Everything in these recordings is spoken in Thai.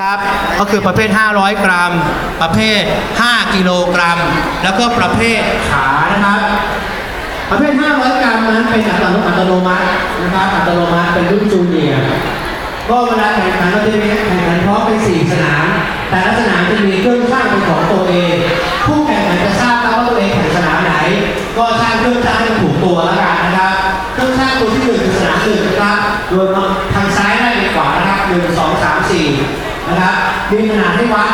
ครับ ก็คือประเภท 500 กรัม ประเภท 5 กิโลกรัม แล้วก็ประเภทขานะครับ ประเภท 500 กรัมนั้นเป็นอัตโนอัตโนมัตินะครับอัตโนมัติเป็นรุ่นจูเนียร์ก็เวลาแข่งขันเราจะมีแข่งขันเพราะเป็น4สนาม แต่ละสนามจะมีเครื่องช่างเป็นของตัวเอง ผู้แข่งขันจะทราบแล้วว่าตัวเองแข่งสนามไหน ก็ช่างเครื่องช่างให้ถูกตัวแล้วกันนะครับ เครื่องช่างตัวที่หนึ่งคือสนามหนึ่งนะครับโดยทางซ้ายได้ไปขวานะครับหนึ่งสองสามสี่ นะครับมีขนาดให้วัด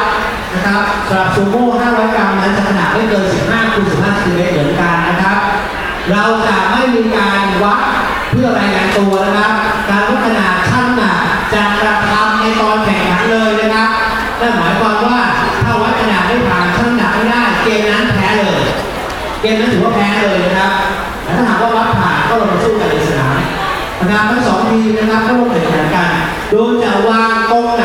นะครับสำหรับซูโม่500 กรัมนั้นจะขนาดไม่เกิน 15คูณ15ซนติเมตรเหมือนกันนะครับ เราจะไม่มีการวัดเพื่อรายงานตัวนะครับ การวัดขนาดช่างหนักจะกระทำในตอนแข่งขันเลยนะครับนั่นหมายความว่าถ้าวัดขนาดไม่ผ่านช่างหนักไม่ได้ เกมนั้นแพ้เลย เกมนั้นถือว่าแพ้เลยนะครับแต่ถ้าหากว่าวัดผ่านก็ลงมาสู้กันในสนามนะครับทั้งสองทีมนะครับก็ลงแข่งขันกัน โดยจะวางตรงไหน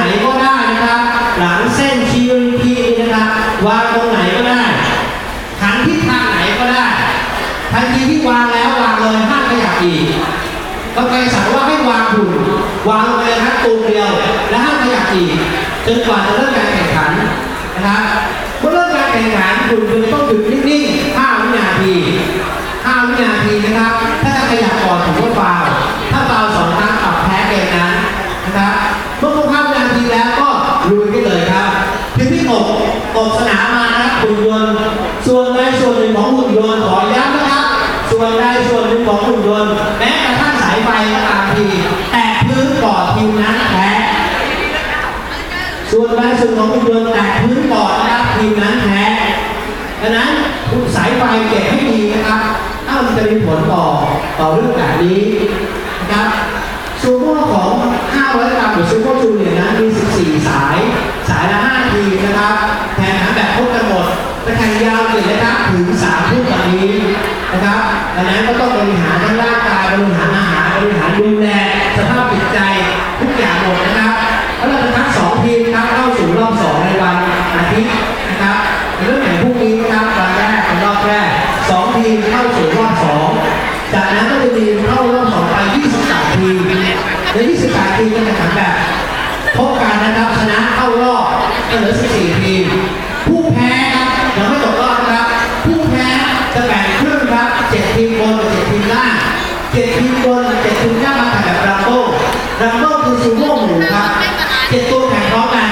ทันทีที่วางแล้ววางเลยห้ามขยับอีกก็ใครสั่งว่าให้วางหุ่นวางลงไปเลยครับตูมเดียว และห้ามขยับอีกจนกว่าจะเริ่มการแข่งขันนะครับเมื่อเริ่มการแข่งขันหุ่นคุณต้องหยุดนิ่งๆ5วินาที5วินาทีนะครับ ถ้าจะขยับก่อนถือว่าฟาวถ้าฟาวสองครั้งปรับแพ้เกมนั้นนะครับเมื่อครบ5วินาทีแล้วก็ลุยกันเลยครับทีมที่หกตกสนามมานะครับหุ่นยนต์ส่วนใดส่วนหนึ่งของหุ่นยนต์ขอย้ำ ส่วนใดส่วนหนึ่งของหุ่นยนต์แม้กระทั่งสายไฟก็ตามที แตะพื้นก่อนทีมนั้นแพ้ส่วนใดส่วนของหุ่นยนต์แตะพื้นก่อนะครับทีมนั้นแพ้ดังนั้นสายไฟเก็บให้ดีนะครับถ้ามันจะมีผลต่อต่อเรื่องแบบนี้นะครับซูโม่ของ 500 กรัมหรือซูโม่จูเนียร์นั้นมี 14 สาย สายละ 5 ทีนะครับแข่งขันแบบพบกันหมดจะแข่งยาวเลยนะครับถึง3ทุ่มวันนี้ นะครับดังนั้นก็ต้องบริหารทั้งร่างกายบริหารอาหารบริหารดูแลสภาพจิตใจทุกอย่างหมดนะครับแล้วเราจะทั้งสองทีมครับเข้าสู่รอบสองในวันอาทิตย์ 7ทีมบน7ทีมล่ามาแข่งแบบรัมโบ้รัมโบ้คือซูโม่หมูครับเจ็ดตัวแข่งพร้อมกัน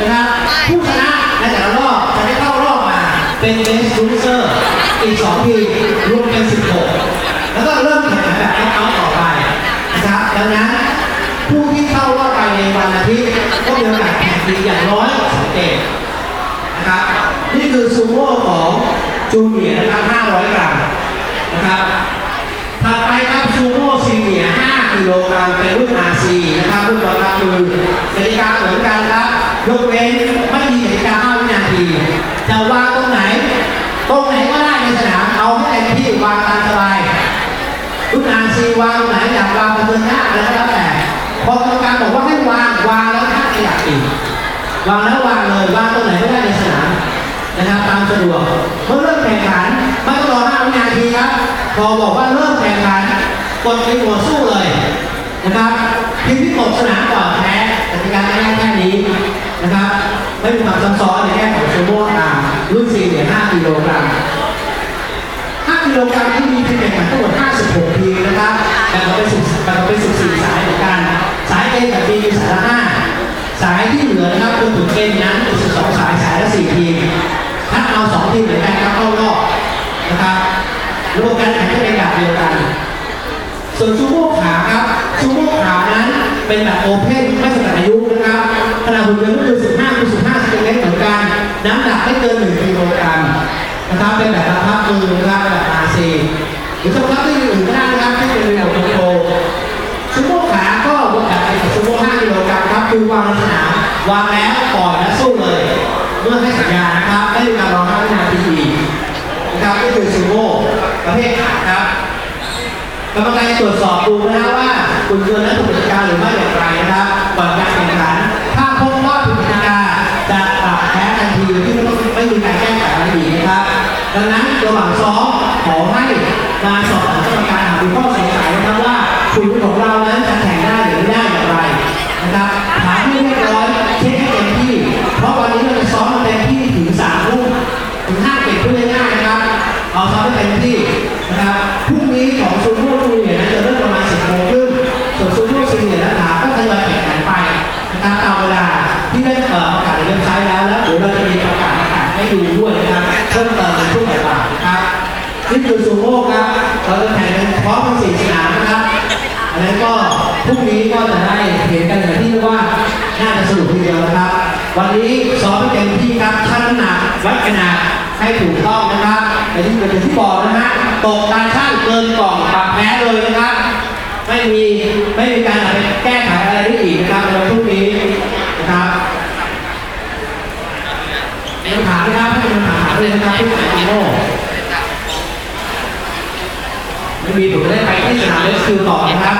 นะครับผู้ชนะในแต่ละรอบจะได้เข้ารอบมา เป็นเบสลูเซอร์อีก2ทีมรวมเป็น16แล้วก็เริ่มแข่งขันแบบน็อกเอาต่อไปนะครับดังนั้นผู้ที่เข้ารอบไปในวันอาทิตย์ก็มีโอกาสแข่งอีอย่างน้อยสองเกมนะครับนี่คือซูโม่ของจูเนียร์นะครับ500 กรัมนะครับ ถัดไปครับซูโม่ซีเนียร์5กิโลกรัมเป็นรุ่น RC นะครับรุ่นบังคับมือกติกาเหมือนกันครับยกเว้นไม่มีกติกา5วินาที จะวางตรงไหน ตรงไหนก็ได้ในสนามเอาให้เต็มที่วางตามสบายรุ่น RC วางตรงไหนอยากวางบนเนหน้าอะไรก็แล้วแต่พอกรรมการบอกว่าให้วางวางแล้วถ้าขยับอีกวางแล้ววางเลยวางตรงไหนก็ได้ในสนามนะครับตามสะดวก พอบอกว่าเริ่มแข่งขันกดไปหัวสู้เลยนะครับทีมที่ตกสนามก่อนแพ้กติกาง่ายแค่นี้นะครับไม่มีความซับซ้อนในแง่ของซูโม่อาร์รุ่น4เหรียญ5กิโลกรัม5กิโลกรัมที่มีทีมแข่งขันทั้งหมด56ทีมนะครับแบ่งออกเป็น10แบ่งออกเป็น14สายเหมือนกัน สาย A กับ B มีสายละ5สายที่เหลือนะครับคือถึง N นั้นเป็น เป็นแบบโอเพนไม่จำกัดอายุนะครับขนาดหุ่นยนต์ก็คือ15คูณ15เซนติเมตรเหมือนกัน น้ำหนักไม่เกิน 1กิโลกรัมนะครับ เป็นแบบบังคับมือนะครับแบบ RC หรือจะบังคับที่อื่นก็ได้นะครับที่เป็นรีโมทคอโทรลซูโม่ขาก็วางแบบซูโม่5กิโลกรัมครับคือวางในสนามวางแล้วปล่อยและสู้เลย เมื่อให้สัญญาณนะครับไม่มีการรอ5วินาทีอีกนะครับก็คือซูโม่ประเภทขาครับ กรรมการจะตรวจสอบดูนะครับว่าคุณเกินและถูกกติกาหรือไม่อย่างไรนะครับก่อนการแข่งขัน ถ้าพบว่าผิดกติกาจะปรับแพ้ทันทีโดยที่ไม่ต้องไม่มีการแก้ไขอะไรอีกนะครับ ดังนั้นระหว่างซ้อมขอให้มาสอบ ดูด้วยนะครับเพิ่มเติมในช่วงบ่ายนะครับนี่คือซูโม่ครับเราจะแข่งกันพร้อมทั้งสี่สนามนะครับอันนั้นก็พรุ่งนี้ก็จะได้เห็นกันอย่างที่เรียกว่าน่าจะสนุกทีเดียวนะครับ วันนี้ซ้อมให้เต็มที่ครับชั่งน้ำหนักวัดขนาดให้ถูกต้องนะครับแต่ที่เป็นที่บอกนะฮะตกการช่างเกินกล่องปรับแพ้เลยนะครับ ไม่มีไม่มีการอาไปแก้ไขอะไรได้อีกนะครับในวันพรุ่งนี้นะครับ มีคำถามนะครับให้เป็นคำถามเลยนะครับที่ไหนโง่ไม่มีผมจะได้ไปที่สนามเลสคิวต่อนะครับ